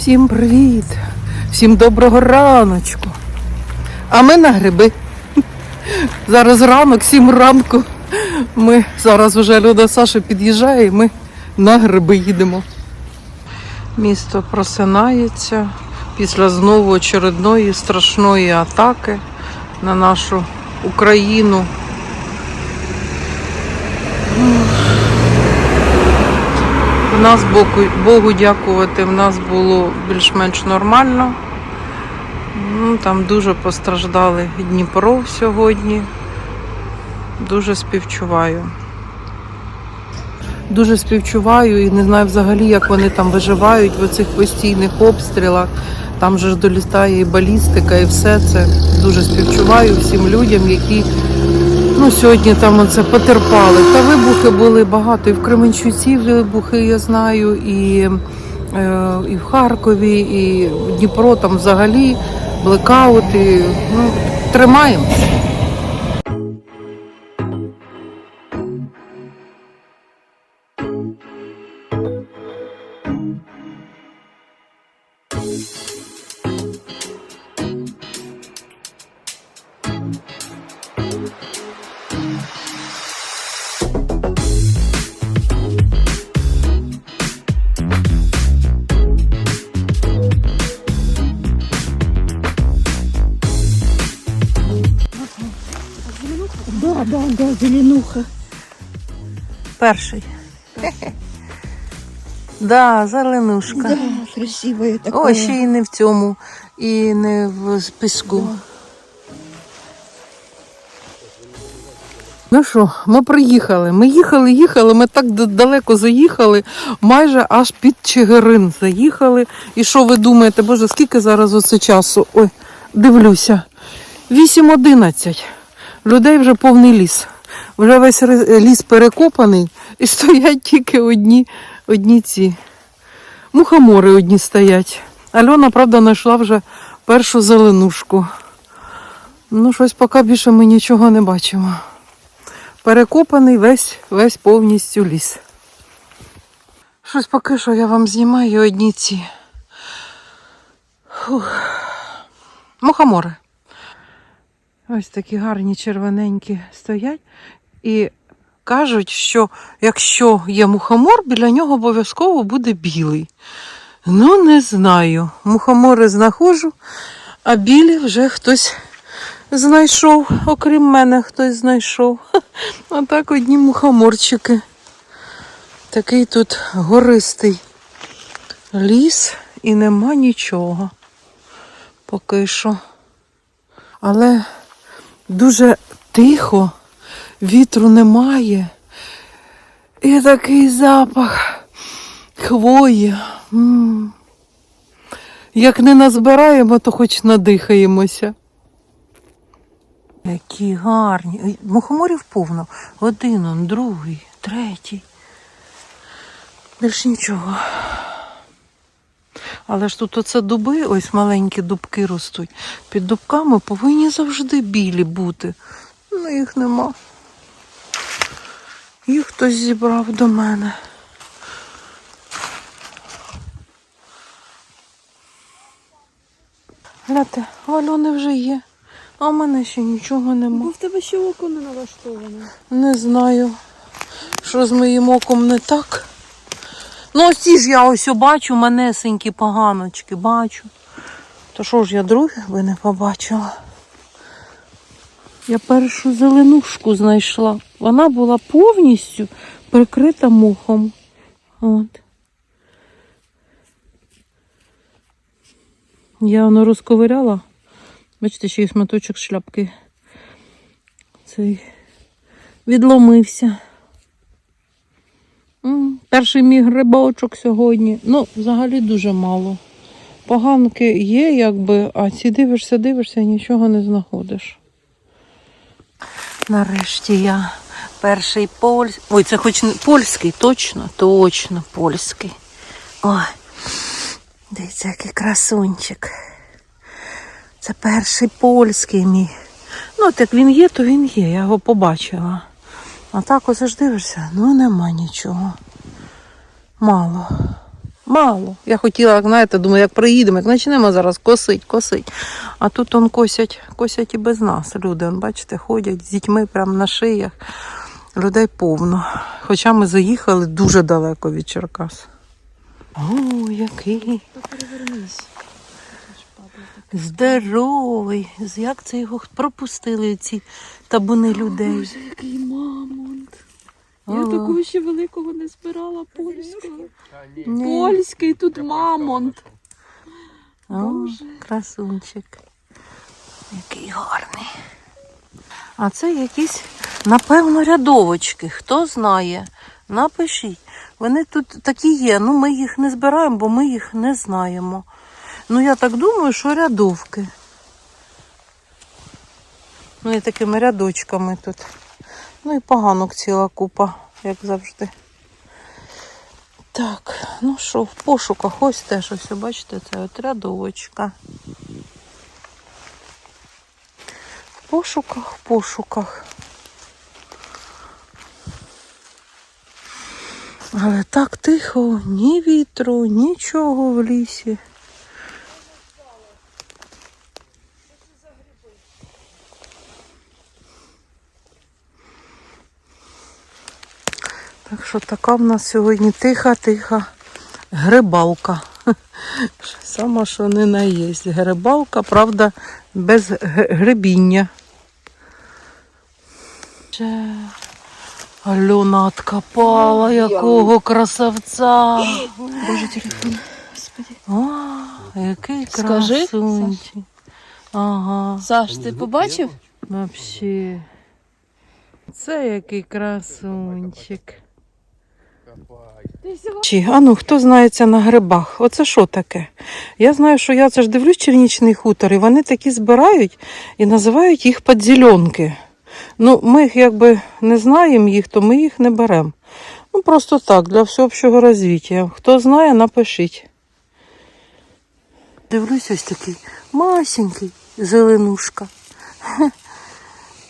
Всім привіт! Всім доброго раночку. А ми на гриби. Зараз ранок, сім ранку. Ми зараз вже Люда Саша під'їжджає, і ми на гриби їдемо. Місто просинається після знову очередної страшної атаки на нашу Україну. Нас Богу, Богу дякувати, в нас було більш-менш нормально. Ну, там дуже постраждали Дніпро сьогодні. Дуже співчуваю. Дуже співчуваю і не знаю взагалі, як вони там виживають в цих постійних обстрілах. Там же ж долітає і балістика, і все це. Дуже співчуваю всім людям, які ну, сьогодні там оце потерпали. Та вибухи були багато. І в Кременчуці вибухи, я знаю, і, е, і в Харкові, і в Дніпро там взагалі блекаути. Ну, тримаємось. Перший. Да, зеленушка. Да, красивая такая. О, ще й не в цьому, і не в піску. Ну що, ми приїхали. Ми їхали, їхали, ми так далеко заїхали, майже аж під Чигирин заїхали. І що ви думаєте, боже, скільки зараз оце часу? Ой, дивлюся. 8.11. Людей вже повний ліс. Вже весь ліс перекопаний і стоять тільки одні, одні ці. Мухомори одні стоять. Альона, правда, знайшла вже першу зеленушку. Ну, щось поки більше ми нічого не бачимо. Перекопаний весь, весь повністю ліс. Щось поки що я вам знімаю одні ці. Фух. Мухомори. Ось такі гарні червоненькі стоять. І кажуть, що якщо є мухомор, біля нього обов'язково буде білий. Ну, не знаю. Мухомори знаходжу, а білі вже хтось знайшов, окрім мене хтось знайшов. А так одні мухоморчики. Такий тут гористий ліс і нема нічого. Поки що. Але дуже тихо, вітру немає. І такий запах хвої. М. Як не назбираємо, то хоч надихаємося. Які гарні. Мухоморів повно. Один, он, другий, третій. Більш нічого. Але ж тут оце дуби, ось маленькі дубки ростуть. Під дубками повинні завжди білі бути. Ну, їх нема. Їх хтось зібрав до мене. Гляньте, у Альони вже є, а в мене ще нічого Бо в тебе ще око не налаштоване. Не знаю, що з моїм оком не так. Ну, ось ці ж я ось бачу, манесенькі поганочки, бачу. То що ж я других би не побачила? Я першу зеленушку знайшла. Вона була повністю прикрита мухом. От. Я воно розковиряла. Бачите, ще й шматочок шляпки. Цей відломився. Перший мій грибочок сьогодні. Ну, взагалі дуже мало. Поганки є, якби, а ці дивишся, дивишся і нічого не знаходиш. Нарешті я перший польський. Ой, це хоч польський, точно, точно польський. Ой, дивіться, який красунчик. Це перший польський мій. Ну, от як він є, то він є, я його побачила. А так ось ж дивишся, ну нема нічого. Мало. Мало. Я хотіла, знаєте, думаю, як приїдемо, як почнемо зараз косить, косить. А тут он косять, косять і без нас. Люди, он, бачите, ходять з дітьми прямо на шиях. Людей повно. Хоча ми заїхали дуже далеко від Черкас. О, який здоровий. Як це його пропустили ці табуни людей? Боже, який мамонт. Я такого ще великого не збирала польського. Польський тут мамонт. О, Боже. красунчик. Який гарний. А це якісь, напевно, рядовочки. Хто знає, напишіть. Вони тут такі є. Ну, ми їх не збираємо, бо ми їх не знаємо. Ну, я так думаю, що рядовки. Ну, і такими рядочками тут. Ну і поганок ціла купа, як завжди. Так, ну що, в пошуках ось теж ось, бачите, це от рядовочка. В пошуках, в пошуках. Але так тихо, ні вітру, нічого в лісі. Що така в нас сьогодні тиха-тиха грибалка. Сама що не наїсть. Грибалка, правда, без грибіння. Ще Альона откопала якого красавця. Боже, телефон. Господи. О, який Скажи, красунчик. Ага, Саш, ти побачив? вообще. Це який красунчик. Чи, а ну, хто знається на грибах? Оце що таке? Я знаю, що я це ж дивлюсь чернічний хутор, і вони такі збирають і називають їх подзеленки. Ну, ми їх якби не знаємо їх, то ми їх не беремо. Ну, просто так, для всеобщого розвиття. Хто знає, напишіть. Дивлюсь ось такий масенький зеленушка.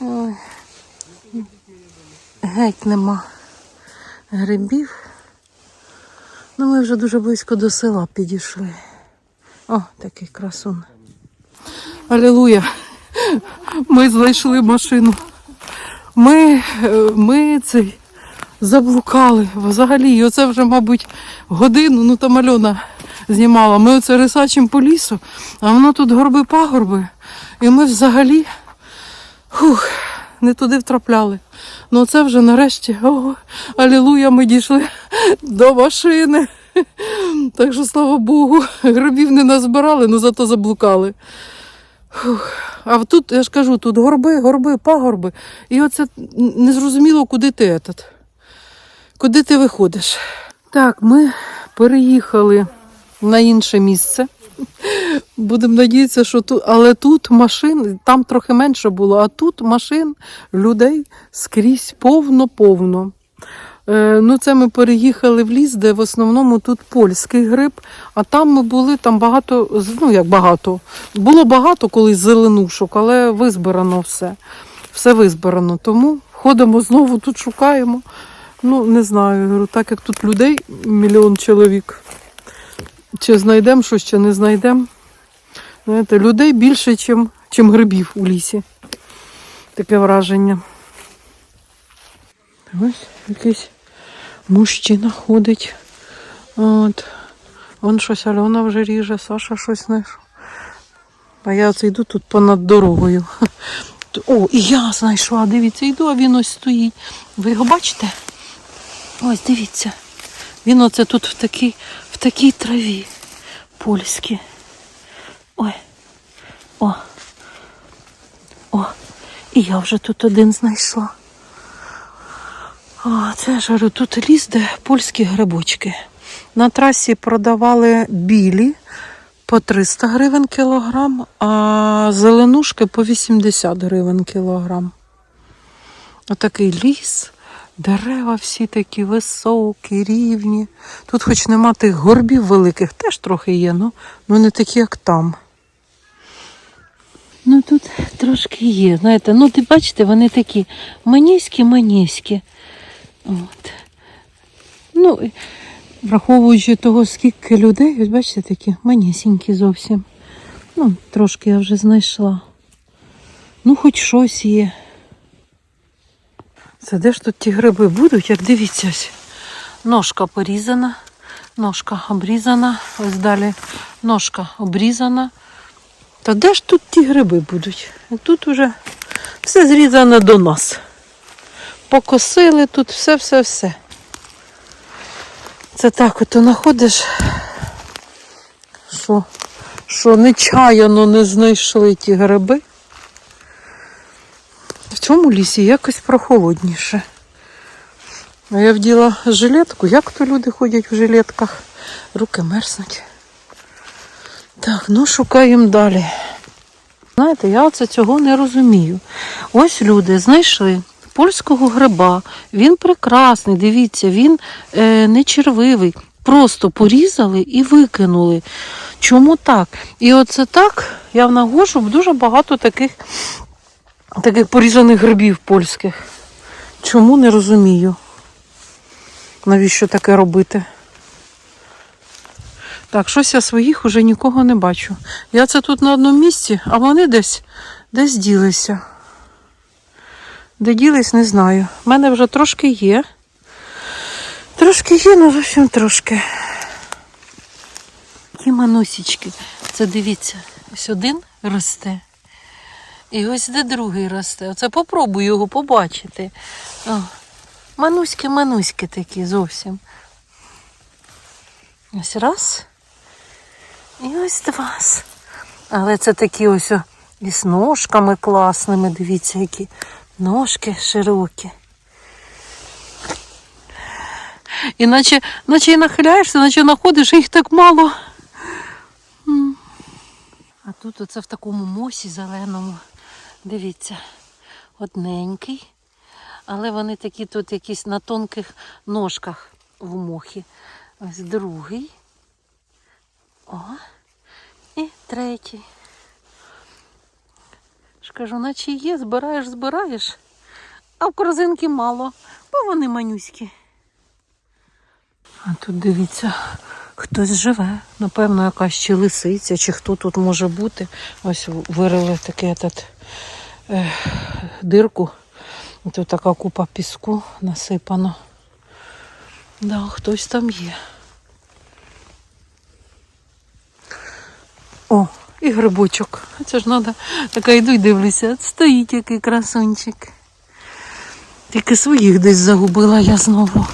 Геть нема грибів. Ну, ми вже дуже близько до села підійшли. О, такий красун. Алілуя. Ми знайшли машину. Ми, е, ми цей заблукали взагалі. І оце вже, мабуть, годину, ну там Альона знімала. Ми оце рисачимо по лісу, а воно тут горби-пагорби. І ми взагалі фух, не туди втрапляли. Ну це вже нарешті, о, алілуя, ми дійшли до машини. Так що, слава Богу, грибів не назбирали, ну зато заблукали. Фух. А тут, я ж кажу, тут горби, горби, пагорби. І оце незрозуміло, куди ти этот. Куди ти виходиш? Так, ми переїхали на інше місце. Будемо надіятися, що тут, але тут машин, там трохи менше було, а тут машин, людей скрізь повно-повно. Е, ну, це ми переїхали в ліс, де в основному тут польський гриб, а там ми були, там багато, ну як багато. Було багато колись зеленушок, але визбирано все. Все визбирано. Тому ходимо знову тут шукаємо. Ну, не знаю, так як тут людей мільйон чоловік. Чи знайдемо щось, чи не знайдемо. Знаєте, людей більше, чим, чим грибів у лісі. Таке враження. Ось якийсь мужчина ходить. От. Вон щось Альона вже ріже, Саша щось знайшов. А я оце йду тут понад дорогою. О, і я знайшла, дивіться, йду, а він ось стоїть. Ви його бачите? Ось, дивіться. Він оце тут в такій, такій траві польській. Ой. О. О. І я вже тут один знайшла. О, це ж говорю, тут ліс, де польські грибочки. На трасі продавали білі по 300 гривень кілограм, а зеленушки по 80 гривень кілограм. Отакий ліс, дерева всі такі високі, рівні. Тут хоч нема тих горбів великих, теж трохи є, ну, ну не такі, як там. Ну тут трошки є, знаєте, ну ти бачите, вони такі маніські-маніські. От. Ну, Враховуючи того, скільки людей, ось бачите, такі манісінькі зовсім. Ну, трошки я вже знайшла. Ну, хоч щось є. Це де ж тут ті гриби будуть, як дивіться. ось. Ножка порізана, ножка обрізана, ось далі ножка обрізана. Та де ж тут ті гриби будуть? Тут вже все зрізано до нас. Покосили тут все-все-все. Це так, от знаходиш, що, що нечаяно не знайшли ті гриби. В цьому лісі якось прохолодніше. А я вділа жилетку. Як то люди ходять в жилетках? Руки мерзнуть. Так, ну шукаємо далі. Знаєте, я оце цього не розумію. Ось люди знайшли польського гриба. Він прекрасний, дивіться, він е, не червивий. Просто порізали і викинули. Чому так? І оце так я нагошу дуже багато таких, таких порізаних грибів польських. Чому не розумію? Навіщо таке робити? Так, щось я своїх уже нікого не бачу. Я це тут на одному місці, а вони десь десь ділися. Де ділись, не знаю. У мене вже трошки є. Трошки є, ну зовсім трошки. Такі манусічки. Це дивіться, ось один росте. І ось де другий росте. Оце попробую його побачити. О, мануськи, мануськи такі зовсім. Ось раз. І ось два. Але це такі ось із ножками класними. Дивіться, які ножки широкі. І наче, наче і нахиляєшся, наче знаходиш, їх так мало. А тут оце в такому мосі зеленому. Дивіться, одненький. Але вони такі тут якісь на тонких ножках в мохі. Ось другий. О, і третій. Ж кажу, наче є, збираєш, збираєш, а в корзинки мало, бо вони манюські. А тут дивіться, хтось живе. Напевно, якась чи лисиця, чи хто тут може бути. Ось вирили таке этот, дирку. І Тут така купа піску насипано. Да, хтось там є. О, і грибочок. Це ж треба. Така йду й дивлюся. Стоїть який красунчик. Тільки своїх десь загубила я знову.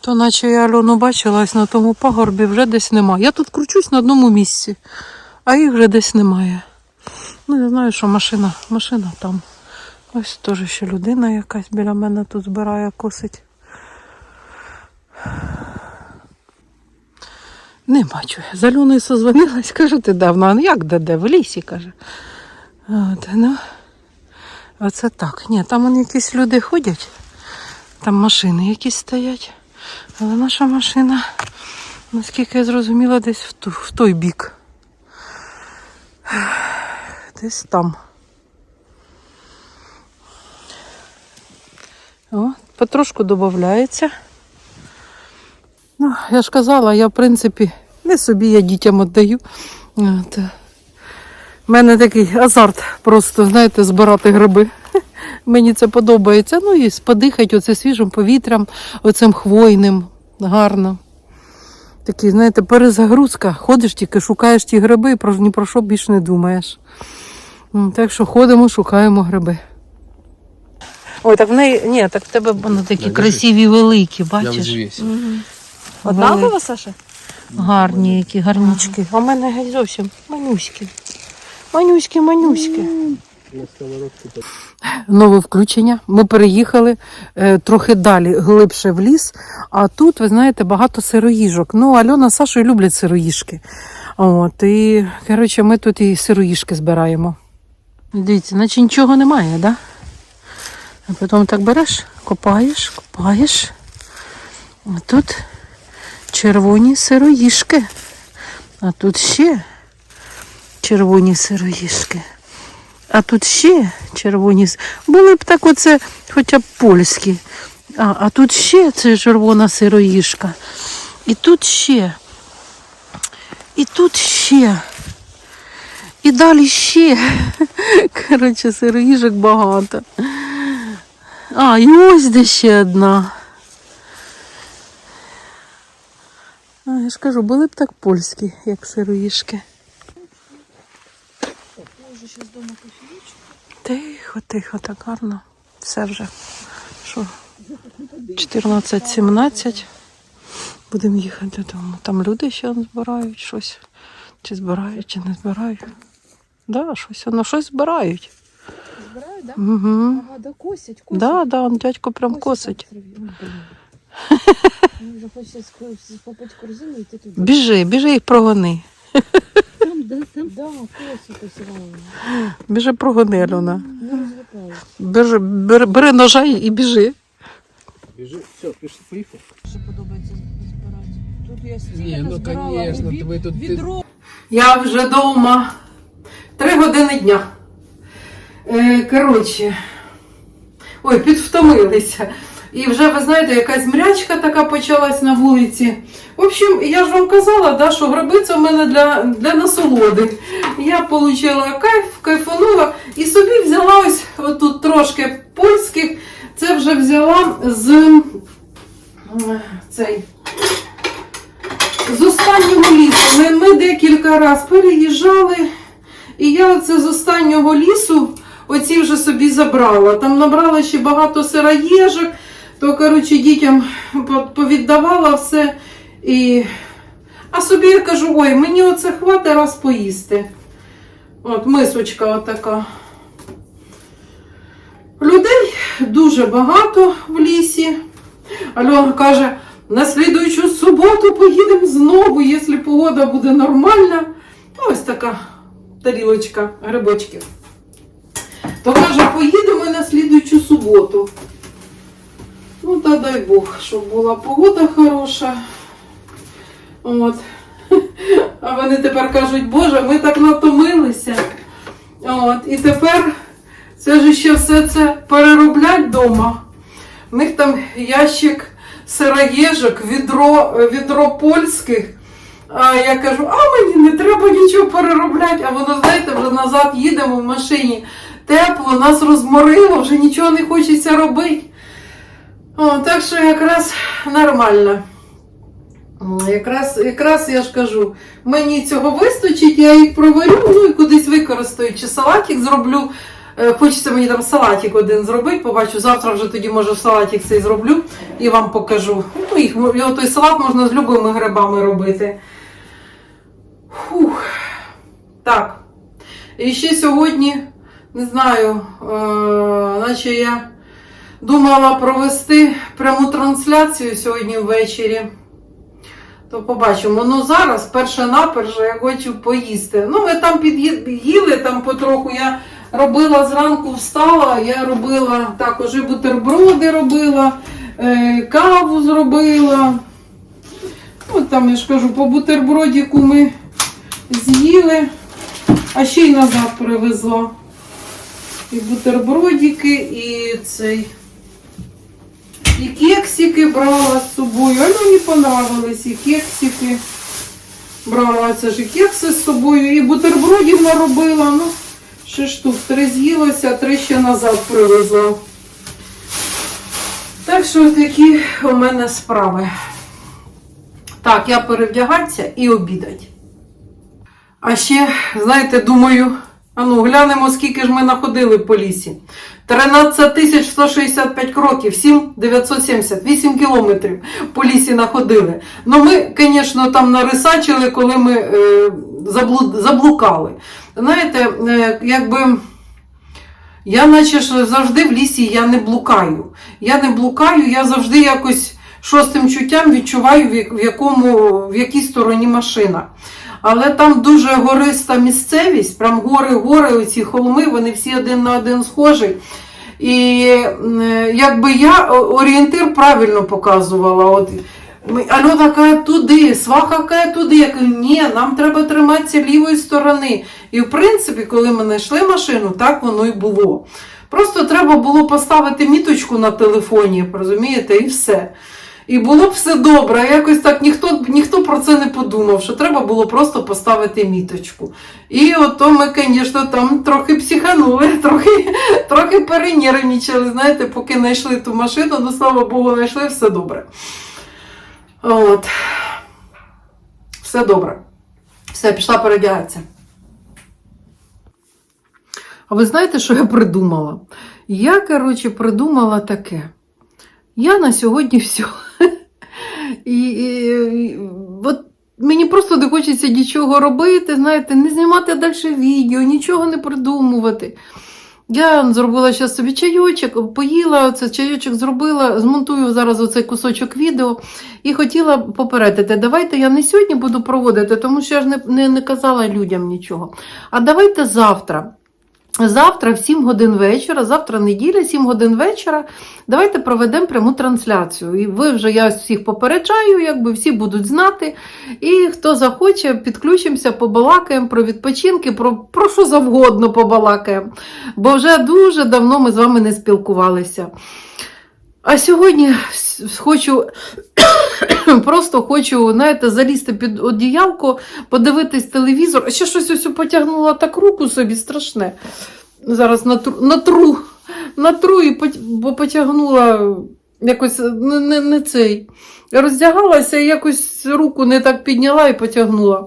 То наче я Альону бачила ось на тому пагорбі, вже десь немає. Я тут кручусь на одному місці, а їх вже десь немає. Ну, я знаю, що машина, машина там. Ось теж ще людина якась біля мене тут збирає, косить. Не бачу. З Альоною созвонилась, кажу, ти давно, а ну як де де? В лісі, каже. От, ну, оце так. Ні, там вон якісь люди ходять, там машини якісь стоять. Але наша машина, наскільки я зрозуміла, десь в, ту, в той бік. Десь там. О, потрошку додається. Ну, я ж казала, я в принципі не собі, я дітям віддаю. От. У мене такий азарт просто, знаєте, збирати гриби. Мені це подобається. Ну і подихати оце свіжим повітрям, оцим хвойним, гарно. Такий, знаєте, перезагрузка. Ходиш тільки, шукаєш ті гриби і про ні про що більш не думаєш. Так що ходимо, шукаємо гриби. Ой, так в неї. Ні, так в тебе вони такі красиві, великі, бачиш? взвесь. Однаково, Саша? Гарні, які гарнічки. А в мене геть зовсім манюські. Манюські, манюські. Нове включення. Ми переїхали е, трохи далі, глибше в ліс. А тут, ви знаєте, багато сироїжок. Ну, Альона з Сашою люблять сироїжки. От, і, коротше, ми тут і сироїжки збираємо. Дивіться, наче нічого немає, так? Да? А потім так береш, копаєш, копаєш. А тут червоні сироїжки. А тут ще червоні сироїжки. А тут ще червоні. Були б так оце, хоча б польські. А, а тут ще це червона сироїшка. І тут ще. І тут ще. І далі ще. Коротше, сироїжок багато. А, і ось де ще одна. А, я ж кажу, були б так польські, як сироїшки. Тихо, тихо, так гарно. Все вже. Що? 14-17. Будемо їхати додому. Там люди ще збирають щось. Чи збирають, чи не збирають. Да, щось, ну щось збирають. Збирають, да? Угу. Ага, да косять, косять. Да, да, он дядько прям косить. Вже хочеться схопити корзину і йти туди. Біжи, біжи їх прогони. Да, там. Да, косять посилали. Біжи прогони, Альона. Не. Бери, бери, бери ножа і біжи. Біжи, все, пішли, поїхав. Що подобається збирати? Тут я стільки ну, назбирала, конечно, від- ви тут- відро. Я вже вдома. Три години дня. Е, коротше. Ой, підвтомилися. І вже, ви знаєте, якась мрячка така почалась на вулиці. В общем, я ж вам казала, да, що гриби це в мене для, для насолоди. Я отримала кайф, кайфанула і собі взяла ось отут трошки польських. Це вже взяла з цей з останнього лісу. Ми, ми декілька разів переїжджали, і я оце з останнього лісу оці вже собі забрала. Там набрала ще багато сироєжок, то коротше, дітям повіддавала все. І... А собі я кажу, ой, мені оце хватить раз поїсти. От мисочка отака. Людей дуже багато в лісі. Альона каже, на слідуючу суботу поїдемо знову, якщо погода буде нормальна. Ось така тарілочка грибочків. То каже, поїдемо на слідуючу суботу. Ну, та дай Бог, щоб була погода хороша. От. А вони тепер кажуть, Боже, ми так натомилися. От. І тепер це ж ще все це перероблять вдома. У них там ящик сироєжок, відро, відро польських. А я кажу, а мені не треба нічого переробляти. А воно, знаєте, вже назад їдемо в машині. Тепло, нас розморило, вже нічого не хочеться робити. О, так що якраз нормально. Якраз, якраз я ж кажу, мені цього вистачить, я їх проварю, ну і кудись використаю. Чи салатик зроблю. Е, Хочеться мені там салатик один зробити, побачу. Завтра вже тоді, може, салатик цей зроблю і вам покажу. Ну, їх, його той салат можна з любими грибами робити. Фух. Так. І ще сьогодні, не знаю, е, наче я думала провести пряму трансляцію сьогодні ввечері. То побачимо. Ну зараз, перше наперше, я хочу поїсти. Ну, ми там під'їли там потроху. Я робила зранку, встала, я робила також і бутерброди робила, е, каву зробила. Ну, там я ж кажу, по бутербродіку ми з'їли, а ще й назад привезла. І бутербродики, і цей. І кексики брала з собою. А мені понравились і кексики. Брала це ж і кекси з собою, і бутербродів наробила. Ну, ще штук три з'їлося, три ще назад привезла. Так що такі у мене справи. Так, я перевдягатися і обідать. А ще, знаєте, думаю, а ну глянемо, скільки ж ми находили по лісі. 13 тисяч 165 кроків, 7 970, 8 кілометрів по лісі находили. Ну ми, звісно, там нарисачили, коли ми е, заблукали. Знаєте, е, якби. Я наче ж завжди в лісі я не блукаю. Я не блукаю, я завжди якось шостим чуттям відчуваю, в якому, в якій стороні машина. Але там дуже гориста місцевість, прям гори, гори, оці холми, вони всі один на один схожі. І якби я орієнтир правильно показувала. От, Альона каже туди, сваха каже туди. Я кажу, ні, нам треба триматися лівої сторони. І в принципі, коли ми знайшли машину, так воно і було. Просто треба було поставити міточку на телефоні, розумієте, і все. І було б все добре. Якось так ніхто, ніхто про це не подумав, що треба було просто поставити міточку. І ото ми, звісно, там трохи психанули, трохи, трохи перенервничали, знаєте, поки знайшли ту машину, ну слава Богу, знайшли, все добре. От. Все добре. Все, пішла передягатися. А ви знаєте, що я придумала? Я, коротше, придумала таке. Я на сьогодні все. І, і, і от мені просто не хочеться нічого робити, знаєте, не знімати далі відео, нічого не придумувати. Я зробила зараз собі чайочок, поїла, це чайочок зробила, змонтую зараз оцей кусочок відео і хотіла попередити, давайте я не сьогодні буду проводити, тому що я ж не, не, не казала людям нічого. А давайте завтра. Завтра в 7 годин вечора, завтра неділя, 7 годин вечора. Давайте проведемо пряму трансляцію. І ви вже я всіх попереджаю, якби всі будуть знати. І хто захоче, підключимося, побалакаємо про відпочинки, про, про що завгодно побалакаємо. Бо вже дуже давно ми з вами не спілкувалися. А сьогодні хочу, просто хочу, знаєте, залізти під одіялко, подивитись телевізор. А ще щось ось потягнула так руку собі страшне. Зараз натру, натру, натру і потягнула якось не, не, не цей. Роздягалася і якось руку не так підняла і потягнула.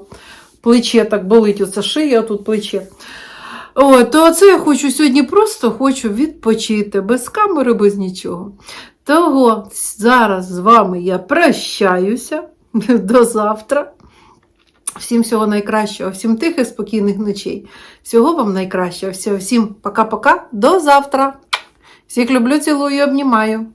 Плече так болить, оце шия, тут плече. О, то оце я хочу сьогодні просто хочу відпочити, без камери, без нічого. Того зараз з вами я прощаюся до завтра. Всім всього найкращого, всім тихих, спокійних ночей. Всього вам найкращого. Всім пока-пока, до завтра. Всіх люблю, цілую обнімаю.